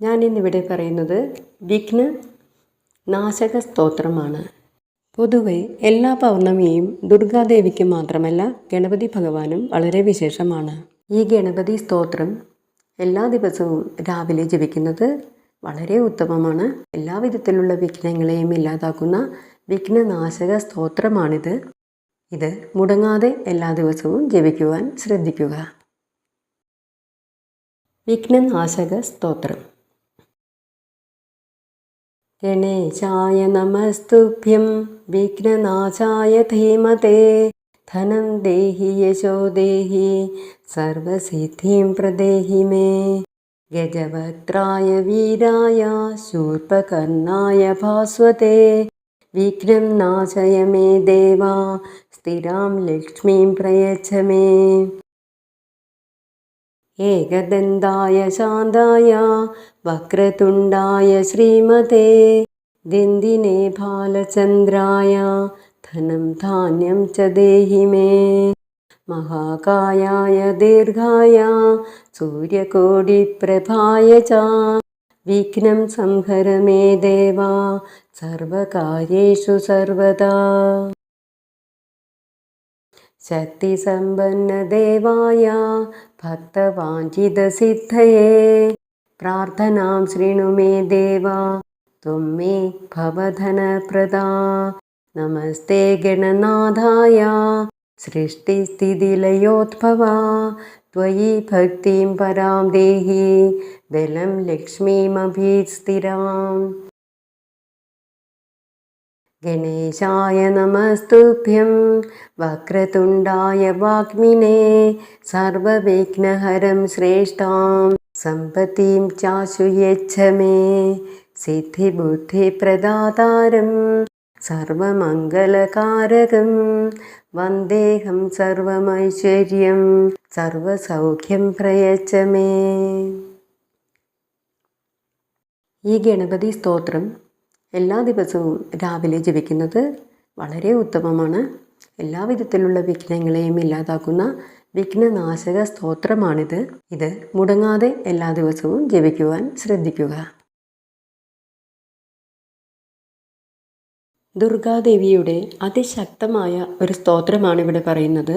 ഞാൻ ഇന്നിവിടെ പറയുന്നത് വിഘ്ന നാശക സ്തോത്രമാണ്. പൊതുവെ എല്ലാ പൗർണമിയും ദുർഗാദേവിക്ക് മാത്രമല്ല ഗണപതി ഭഗവാനും വളരെ വിശേഷമാണ്. ഈ ഗണപതി സ്തോത്രം എല്ലാ ദിവസവും രാവിലെ ജപിക്കുന്നത് വളരെ ഉത്തമമാണ്. എല്ലാ വിധത്തിലുള്ള വിഘ്നങ്ങളെയും ഇല്ലാതാക്കുന്ന വിഘ്നനാശക സ്തോത്രമാണിത്. ഇത് മുടങ്ങാതെ എല്ലാ ദിവസവും ജപിക്കുവാൻ ശ്രദ്ധിക്കുക. വിഘ്നനാശക സ്തോത്രം. गणेशाय नमस्तुभ्यं विघ्ननाशाय धीमते। धनं देहि यशो देहि सर्वसिद्धिं प्रदेहि मे। गजभक्त्राय वीराय शूर्पकर्णाय भास्वते। विघ्नं नाशय मे देवा स्थिरां लक्ष्मीं प्रयच्छ मे। एकदन्दाय चान्दाय वक्रतुण्डाय श्रीमते दिन्दिने बालचन्द्राय धनं धान्यं च देहि मे महाकायाय दीर्घाय सूर्यकोटिप्रभाय च विघ्नं संहर मे देवा सर्वकार्येषु सर्वदा शक्तिसम्पन्नदेवाय भक्तवाञ्छितसिद्धये प्रार्थनां शृणु मे देव त्वं मे भवधनप्रदा नमस्ते गणनाथाय सृष्टिस्थितिलयोद्भवा त्वयि भक्तिं परां देहि बलं लक्ष्मीमभिस्थिराम् ഗണേശായ നമസ്തുഭ്യം. വക്രതുണ്ടായ വാഗ്മിനെ സർവവിഘ്നഹരം ശ്രേഷ്ഠാം. സമ്പത്തിം ചാശു യച്ഛ മേ സിദ്ധിബുദ്ധിപ്രദാതാരം സർവമംഗളകാരകം വന്ദേഹം സർവമൈശ്വര്യം സർവസൗഖ്യം പ്രയച്ഛ മേ ഈ ഗണപതി സ്തോത്രം എല്ലാ ദിവസവും രാവിലെ ജപിക്കുന്നത് വളരെ ഉത്തമമാണ്. എല്ലാ വിധത്തിലുള്ള വിഘ്നങ്ങളെയും ഇല്ലാതാക്കുന്ന വിഘ്നനാശക സ്തോത്രമാണിത്. ഇത് മുടങ്ങാതെ എല്ലാ ദിവസവും ജപിക്കുവാൻ ശ്രദ്ധിക്കുക. ദുർഗാദേവിയുടെ അതിശക്തമായ ഒരു സ്തോത്രമാണ് ഇവിടെ പറയുന്നത്.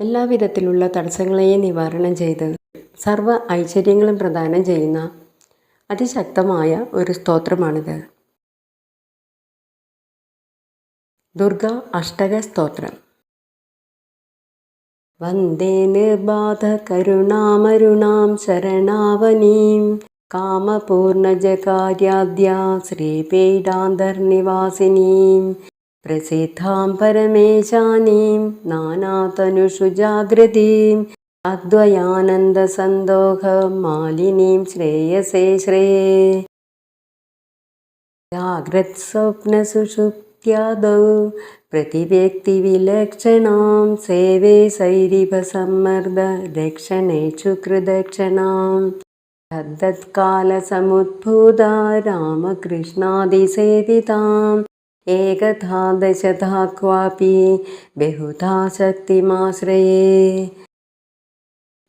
എല്ലാ വിധത്തിലുള്ള തടസ്സങ്ങളെയും നിവാരണം ചെയ്ത് സർവ ഐശ്വര്യങ്ങളും പ്രദാനം ചെയ്യുന്ന അതിശക്തമായ ഒരു സ്തോത്രമാണിത്. ദുർഗ അഷ്ടക സ്തോത്രം. വന്ദേ നിർബാധ കരുണാമരുണാം ശരണാവനീം. കാമപൂർണജകാര്യാദ്യാ ശ്രീപീഠാന്തർനിവാസിനീം. പ്രസിദ്ധാം പരമേശാനീം നാനാതനുഷു ജാഗ്രതീം അദ്വയാനന്ദസന്തോഹ മാലിനീം ശ്രേയസേ ശ്രേയേ. ജാഗ്രത് സ്വപ്നസുഷുപ് इत्यादौ प्रतिव्यक्तिविलक्षणां सेवे सैरिभसम्मर्द दक्षिणे शुक्रदक्षिणां तद्धत्कालसमुद्भूता रामकृष्णादिसेविताम्। एकथा दशधा क्वापि बहुधा शक्तिमाश्रये।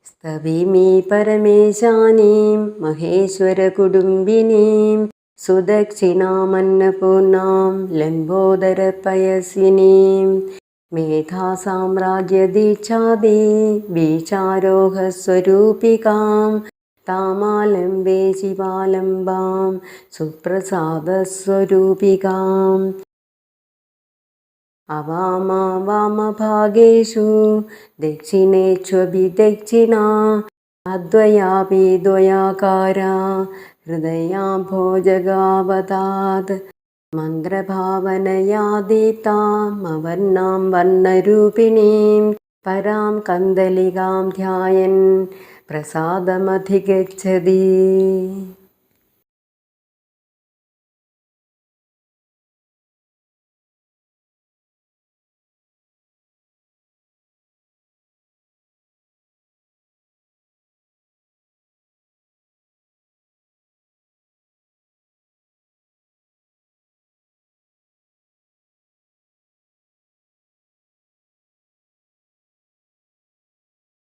स्तविमि परमेशानीं महेश्वरकुटुम्बिनीम्। സുദക്ഷിണാമന്നപൂർണാം ലംബോദരപയസ്വിനീം മേധാസാമ്രാജ്യദീക്ഷാദി ബീചാരോഹസ്വരൂപികാം താമാലംബേ ശിവാലംബാം സുപ്രസാദസ്വരൂപികാം. അവാമാവാമഭാഗേഷു ദക്ഷിണേഷ്വഭിദക്ഷിണാ അദ്വയാപി ദ്വയാകാരാ ഹൃദയാഭോജഗാവതാത് മന്ത്രഭാവനയാ ദീപ്താമവർണാം വർണരൂപിണീം പരാം കന്ദലികാം ധ്യായൻ പ്രസാദമധിഗച്ഛതി.